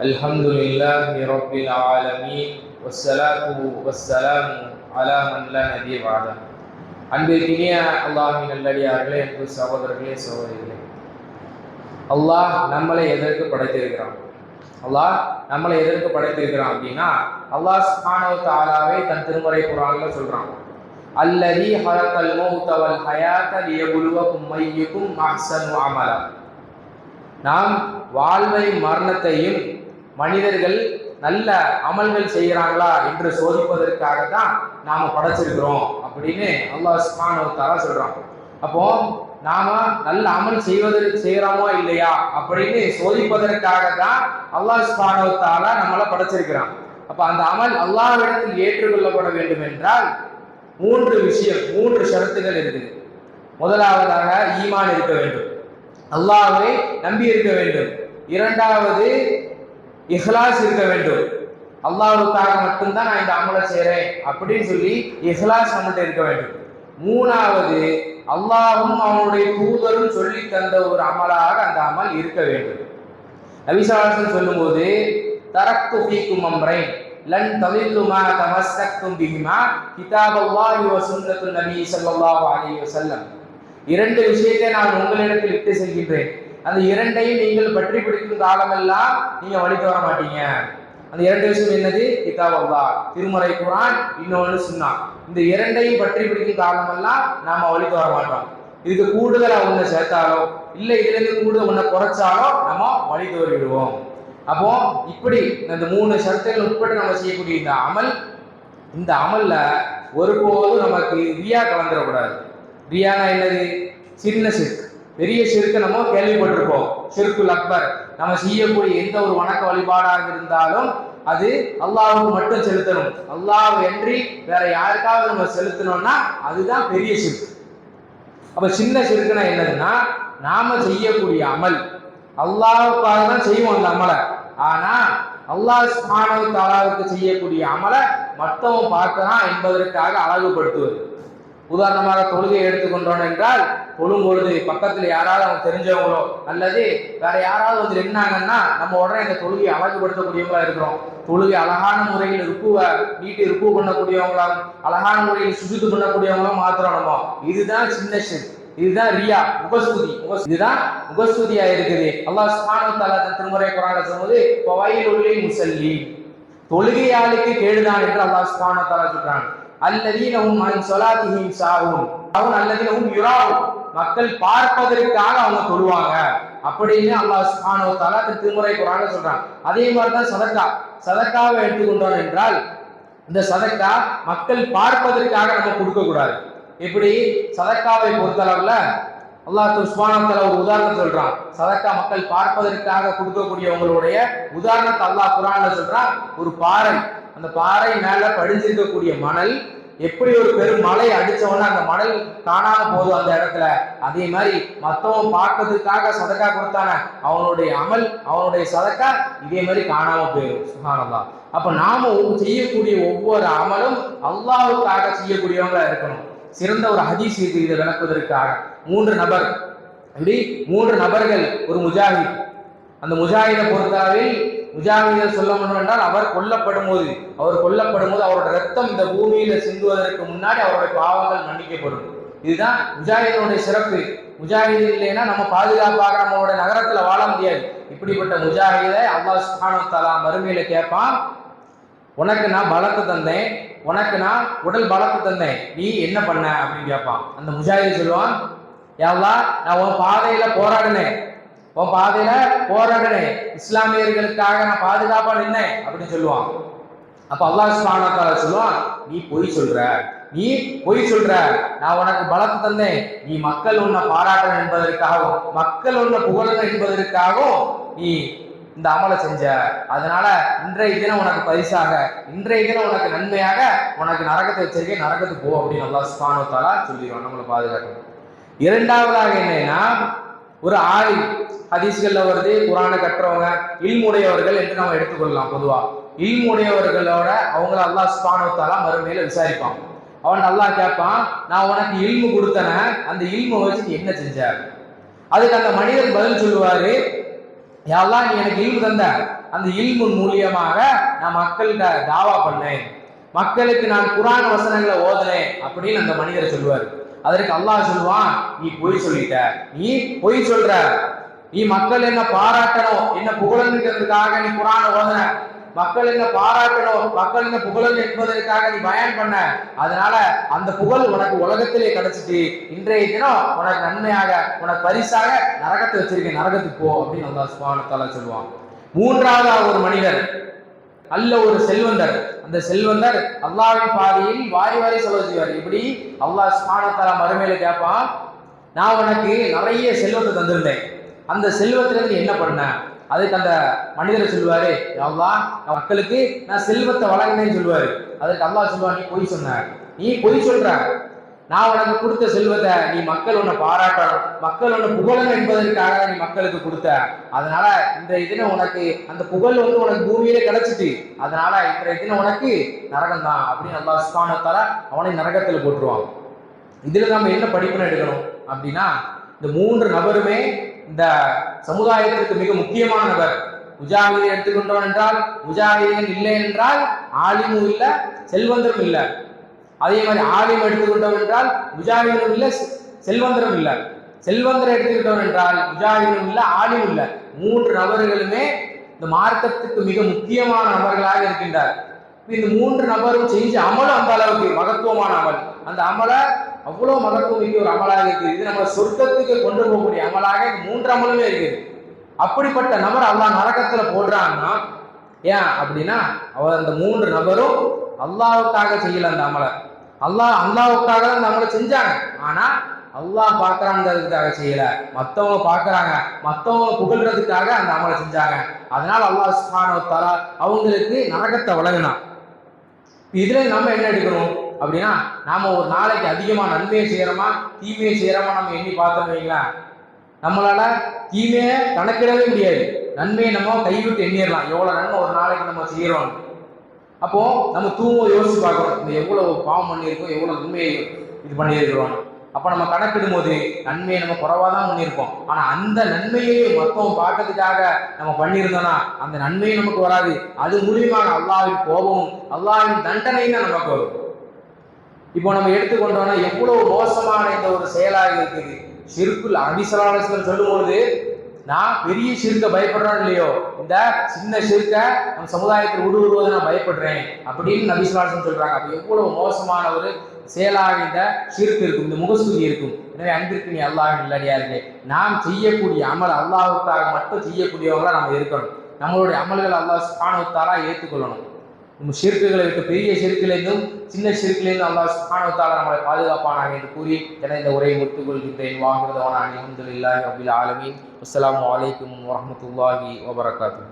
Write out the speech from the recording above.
الحمد لله رب العالمين والصلاة والسلام على من لا نبي بعده அன்பிற்கினிய அல்லாஹின் நல்லடியார்களே என்று சகோதரர்களே சகோதரிகளே அல்லாஹ் நம்மளை எதற்கு படைத்திருக்கிறான் அல்லாஹ் நம்மளை எதற்கு படைத்திருக்கிறான் அப்படின்னா அல்லாஹ் சுப்ஹானஹு தஆலாவை தன் திருமறை குர்ஆன்ல சொல்றான் அல்லதி ஹலக்கல் மௌத வல் ஹயாத லியபுலுவக்கும் ஐயுக்கும் அஹ்சனு அமலா நாம் வாழ்வை மரணத்தையும் மனிதர்கள் நல்ல அமல்கள் செய்கிறாங்களா என்று சோதிப்பதற்காக தான் நாம படைச்சிருக்கிறோம் அப்படின்னு அல்லாஹ் சுப்ஹானஹு தஆலா சொல்றான். அப்போ நாம நல்ல அமல் செய்வதற்கு செய்யறோமா இல்லையா அப்படின்னு சோதிப்பதற்காக தான் அல்லாஹ் சுப்ஹானஹு நம்மளை படைச்சிருக்கிறான். அப்ப அந்த அமல் அல்லாஹ்விடத்தில் ஏற்றுக்கொள்ளப்பட வேண்டும் என்றால் மூன்று விஷயம் மூன்று ஷரத்துகள் இருக்குது. முதலாவதாக ஈமான் இருக்க வேண்டும். அல்லாஹ்வை நம்பி இருக்க வேண்டும். இரண்டாவது இஹ்லாஸ் இருக்க வேண்டும். அல்லாவுக்காக மட்டும்தான் நான் இந்த அமலை செய்கிறேன் அப்படின்னு சொல்லி இஹ்லாஸ் நம்மள்கிட்ட இருக்க வேண்டும். மூணாவது அல்லாஹும் அவனுடைய தூதரும் சொல்லி தந்த ஒரு அமலாக அந்த அமல் இருக்க வேண்டும். நபிசாசன் சொல்லும்போது தரக்கு பீக்கும் அம்ரை லன் தவில்லுமா தமஸ்தக்கும் தமஸ்தக்தும் பிஹிமா கிதாபல்லாஹி வ சுன்னத்து நபி ஸல்லல்லாஹு அலைஹி வஸல்லம். இரண்டு விஷயத்தை நான் உங்களிடத்தில் விட்டு செல்கின்றேன். அந்த இரண்டையும் நீங்கள் பற்றி பிடிக்கும் காலமெல்லாம் நீங்க வழி வர மாட்டீங்க. அந்த இரண்டு விஷயம் என்னது? கிதாப் திருமறை குரான் இன்னொன்று சுண்ணா இந்த இரண்டையும் பற்றி பிடிக்கும் காலமெல்லாம் நாம வழி வர மாட்டோம். இதுக்கு கூடுதலா ஒண்ணு சேர்த்தாலோ இல்லை இதுல இருந்து கூடுதல் ஒண்ணு குறைச்சாலோ நம்ம வழி தோறிவிடுவோம் அப்போ இப்படி இந்த மூணு ஷரத்துகள் உட்பட்டு நம்ம செய்யக்கூடிய இந்த அமல் இந்த அமல்ல ஒருபோதும் நமக்கு ரியா கலந்துடக்கூடாது ரியானா என்னது? சின்ன சிறுக்கு பெரிய சிறுக்கு நம்ம கேள்விப்பட்டிருப்போம். சிறுக்குல் அக்பர். நம்ம செய்யக்கூடிய எந்த ஒரு வணக்க வழிபாடாக இருந்தாலும் அது அல்லாவுக்கு மட்டும் செலுத்தணும். அல்லாஹ் என்று வேற யாருக்காவது நம்ம செலுத்தணும்னா அதுதான் பெரிய சிறுக்கு. அப்ப சின்ன சிறுக்குனா என்னதுன்னா நாம செய்யக்கூடிய அமல். அல்லாவுக்காக தான் செய்வோம் அந்த அமலை. ஆனா அல்லாஹ் மாணவ தாராவுக்கு செய்யக்கூடிய அமலை மற்றவன் பார்க்கலாம் என்பதற்காக அழகுபடுத்துவது. உதாரணமாக தொழுகை எடுத்துக்கொண்டோம் என்றால் தொழும் பொழுது பக்கத்துல யாராவது அவங்க தெரிஞ்சவங்களோ அல்லது வேற யாராவது வந்து நின்னாங்கன்னா நம்ம உடனே இந்த தொழுகையை அழகுபடுத்தக்கூடியவங்களா இருக்கிறோம். தொழுகை அழகான முறையில் ருக்குவை வீட்டு ருக்கு பண்ணக்கூடியவங்களாம் அழகான முறையில் சுஜித்து பண்ணக்கூடியவங்களும் மாத்திரம் நம்ம. இதுதான் சின்ன ஷிப் இதுதான் ரியா முகஸ்துதி. இதுதான் முகஸ்துதியா இருக்குது. அல்லாஹ் சுப்ஹானஹு தஆலா தன் திருமுறை குர்ஆன்ல சொல்லும்போது ஃபவைலுல் முசல்லி தொழுகையாளுக்கு கேடுதான் என்று அல்லாஹ் சுப்ஹானஹு தஆலா சொல்றான் அல்லதீனவும் அன் ஸலாத்திஹிம் அவன் அல்லதீனவும் யுராவும் மக்கள் பார்ப்பதற்காக அவங்க தொழுவாங்க. அப்படின்னு அல்லாஹ் சுப்ஹானஹு தஆலா திருமுறை குரான சொல்றான். அதே மாதிரி தான் சதக்கா. சதக்காவை எடுத்துக்கொண்டோம் என்றால் இந்த சதக்கா மக்கள் பார்ப்பதற்காக நம்ம கொடுக்க கூடாது. எப்படி? சதக்காவை பொறுத்தளவுல அல்லாஹ் சுப்ஹானஹு ஒரு உதாரணம் சொல்றான். சதக்கா மக்கள் பார்ப்பதற்காக கொடுக்கக்கூடியவங்களுடைய உதாரணத்தை அல்லாஹ் குரான்ல சொல்றான். ஒரு பாறை. அந்த பாறை மேல படிஞ்சிருக்கக்கூடிய மணல் எப்படி ஒரு பெரும் மலை அடிச்சவன அந்த மணல் காணாம போதும் அந்த இடத்துல அதே மாதிரி மத்தவன் பார்க்கறதுக்காக சதக்கா கொடுத்தான அவனுடைய அமல் அவனுடைய சதக்கா இதே மாதிரி காணாம போயிடும் சுகானந்தா. அப்ப நாம செய்யக்கூடிய ஒவ்வொரு அமலும் அல்லாவுக்காக செய்யக்கூடியவங்களா இருக்கணும். சிறந்த ஒரு ஹதீஸ் இது இதை விளக்குவதற்காக. மூன்று நபர். இப்படி மூன்று நபர்கள் ஒரு முஜாஹித். அந்த முஜாஹிதை பொறுத்தளவில் முஜாஹிதர் சொல்ல முடியும் என்றால் அவர் கொல்லப்படும் போது அவர் கொல்லப்படும் போது அவரோட ரத்தம் இந்த பூமியில சிந்துவதற்கு முன்னாடி அவருடைய பாவங்கள் மன்னிக்கப்படும். இதுதான் முஜாஹிதனுடைய சிறப்பு. முஜாஹிது இல்லைன்னா நம்ம பாதுகாப்பாக நம்மளோட நகரத்துல வாழ முடியாது. இப்படிப்பட்ட முஜாஹிதை அல்லாஹ் சுப்ஹானஹு தலா மறுமையில கேட்பான் உனக்கு நான் பலத்தை தந்தேன் உனக்கு நான் உடல் பலத்தை தந்தேன் நீ என்ன பண்ண? அப்படின்னு கேட்பான் அந்த முஜாஹிது சொல்லுவான் யாவா நான் உன் பாதையில போராடினேன். உன் பாதையில போராடினேன் இஸ்லாமியர்களுக்காக நான் பாதுகாப்பா நின்னேன் அப்படின்னு சொல்லுவான். அப்ப அல்லாஹ் சுப்ஹானஹு சொல்லுவான் நீ பொய் சொல்ற. நீ பொய் சொல்ற. நான் உனக்கு பலத்தை தந்தேன். நீ மக்கள் உன்னை பாராட்டணும் என்பதற்காகவும் மக்கள் உன்னை புகழணும் என்பதற்காகவும் நீ இந்த அமலை செஞ்ச. அதனால இன்றைய தினம் உனக்கு பரிசாக இன்றைய தினம் உனக்கு நன்மையாக உனக்கு நரகத்தை வச்சிருக்கேன். நரகத்துக்கு போ அப்படின்னு அல்லாஹ் சுப்ஹானஹு சொல்லிடுவான் நம்மளை பாதுகாக்கணும் இரண்டாவதாக என்னன்னா ஒரு ஆளி ஹதீஸ்கள்ல வருது குரானை கட்டுறவங்க இல்முடையவர்கள் என்று நம்ம எடுத்துக்கொள்ளலாம் பொதுவா. இல்முடையவர்களோட அவங்கள அல்லாஹ் சுப்ஹானஹு மறுமையில விசாரிப்பான். அவன் நல்லா கேட்பான் நான் உனக்கு இல்மு கொடுத்தன அந்த இல்மு வச்சு நீ என்ன செஞ்ச? அதுக்கு அந்த மனிதன் பதில் சொல்லுவாரு யாரெல்லாம் நீ எனக்கு இல்மு தந்த. அந்த இல்மு மூலியமாக நான் மக்கள்கிட்ட தாவா பண்ணேன். மக்களுக்கு நான் குரான் வசனங்களை ஓதுனேன். அப்படின்னு அந்த மனிதர் சொல்லுவார். அதற்கு அல்லாஹ் சொல்லுவான் நீ பொய் சொல்லிட்ட. நீ பொய் சொல்ற. நீ மக்கள் என்ன பாராட்டணும்? என்ன புகழனுங்கிறதுக்காக நீ குரான ஓதன? மக்கள் என்ன பாராட்டணும்? மக்கள் என்ன புகழன் என்பதற்காக நீ பயன் பண்ண? அதனால அந்த புகழ் உனக்கு உலகத்திலே கிடைச்சிட்டு இன்றைய தினம் உனக்கு நன்மையாக உனக்கு பரிசாக நரகத்தை வச்சிருக்கேன் நரகத்துக்கு போ அப்படின்னு அல்லா சுபானத்தால சொல்லுவான். மூன்றாவது ஒரு மனிதர் அல்ல ஒரு செல்வந்தர். அந்த செல்வந்தர் அல்லாவின் பாதையில் வாரி வாரி செலவு செய்வார். இப்படி அல்லாஹ் ஸ்மானத்தால மறுமையில கேட்பான் நான் உனக்கு நிறைய செல்வத்தை தந்திருந்தேன். அந்த செல்வத்திலிருந்து என்ன பண்ண? அதுக்கு அந்த மனிதர் சொல்லுவாரு அவ்வளா மக்களுக்கு நான் செல்வத்தை வழங்கினேன்னு சொல்லுவாரு. அதுக்கு அல்லாஹ் சொல்லுவா நீ பொய் சொன்ன. நீ பொய் சொல்ற. நான் உனக்கு கொடுத்த செல்வத்தை நீ மக்கள் உன்னை பாராட்டணும். மக்கள் உன்னை புகழணும் என்பதற்காக நீ மக்களுக்கு கொடுத்த. அதனால இன்றைய தினம் உனக்கு அந்த புகழ் வந்து உனக்கு பூமியிலே கிடைச்சிட்டு அதனால இன்றைய தினம் உனக்கு நரகம் தான் அப்படின்னு நல்லா சுபானத்தால அவனை நரகத்தில் போட்டுருவான். இதுல நம்ம என்ன படிப்புன்னு எடுக்கணும் அப்படின்னா இந்த மூன்று நபருமே இந்த சமுதாயத்திற்கு மிக முக்கியமான நபர். முஜாஹிதை எடுத்துக்கொண்டோம் என்றால் முஜாஹிதீன் இல்லை என்றால் ஆலிமும் இல்லை செல்வந்தரும் இல்லை. அதே மாதிரி ஆலிம் எடுத்துக்கொண்டோம் என்றால் முஜாஹிதனும் இல்லை செல்வந்தரும் இல்லை. செல்வந்தரை எடுத்துக்கிட்டோம் என்றால் முஜாஹிதனும் இல்லை ஆலிம் இல்லை. மூன்று நபர்களுமே இந்த மார்க்கத்துக்கு மிக முக்கியமான நபர்களாக இருக்கின்றார் இந்த மூன்று நபரும் செஞ்ச அமலும் அந்த அளவுக்கு மகத்துவமான அமல். அந்த அமலை அவ்வளோ மகத்துவம் மிக்க ஒரு அமலாக இருக்குது. இது நம்ம சொர்க்கத்துக்கு கொண்டு போகக்கூடிய அமலாக மூன்று அமலுமே இருக்குது. அப்படிப்பட்ட நபர் அல்லாஹ் நரகத்துல போடுறான்னா ஏன் அப்படின்னா அவர் அந்த மூன்று நபரும் அல்லாவுக்காக செய்யல அந்த அமலை. அல்லாஹ் அல்லாவுக்காக தான் நம்மளை செஞ்சாங்க. ஆனா அல்லாஹ் பார்க்கறாங்கிறதுக்காக செய்யல. மத்தவங்க பார்க்கறாங்க. மத்தவங்க புகழ்றதுக்காக அந்த அமலை செஞ்சாங்க. அதனால அல்லாஹ் சுபானோ அவங்களுக்கு நரகத்தை வழங்கினான். இதுல நம்ம என்ன எடுக்கணும்? அப்படின்னா நாம ஒரு நாளைக்கு அதிகமா நன்மையை செய்யறோமா தீமையை செய்யறோமா நம்ம எண்ணி பார்த்தோம் வைங்களா நம்மளால தீமையை கணக்கிடவே முடியாது. நன்மையை நம்ம கைவிட்டு எண்ணிடலாம். எவ்வளவு நன்மை ஒரு நாளைக்கு நம்ம செய்யறோம் அப்போ நம்ம தூங்கும் யோசிச்சு பார்க்கணும் இந்த எவ்வளவு பாவம் பண்ணியிருக்கோம் எவ்வளவு உண்மையை இது பண்ணியிருக்கிறோம் அப்ப நம்ம கணக்கிடும் போது நன்மையை நம்ம குறைவா தான் பண்ணியிருப்போம். ஆனா அந்த நன்மையை மொத்தம் பார்க்கறதுக்காக நம்ம பண்ணியிருந்தோம்னா அந்த நன்மையும் நமக்கு வராது. அது மூலியமாக அல்லாவின் கோபமும் அல்லாவின் தண்டனையும் தான் நமக்கு வரும். இப்போ நம்ம எடுத்துக்கொண்டோம்னா எவ்வளவு மோசமான இந்த ஒரு செயலாக இருக்குது. சிறுக்குள் அபிசலாலோசனம் சொல்லும் பொழுது நான் பெரிய சிறுக்க பயப்படுறோம் இல்லையோ? இந்த சின்ன சிறுக்க நம் சமுதாயத்தில் ஊடுருவதை நான் பயப்படுறேன் அப்படின்னு நபிசுவாசன் சொல்றாங்க. அப்ப எவ்வளவு மோசமான ஒரு செயலாக இந்த சிறுக்கு இருக்கும் இந்த முகஸ்துதி இருக்கும். எனவே அன்பிற்கு நீ அல்லாஹ் இல்லடியா இருக்கு நாம் செய்யக்கூடிய அமல் அல்லாஹுக்காக மட்டும் செய்யக்கூடியவங்களா நம்ம இருக்கணும். நம்மளுடைய அமல்கள் அல்லாஹ் சுபானுத்தாலா ஏற்றுக்கொள்ளணும் நம்ம சிறுக்குகளை விட்டு பெரிய சிறுக்கிலிருந்தும் சின்ன சிறுக்கிலிருந்தும் அல்லாஹ் சுபானுத்தாலா நம்மளை பாதுகாப்பானாக என்று கூறி என இந்த உரையை முடித்துக் கொள்கின்றேன் வாங்குறதவனான் அலமதுல்லாஹி ரபில் ஆலமீன். அஸ்லாம் அலைக்கும் வரமத்துல்லாஹி வபரகாத்து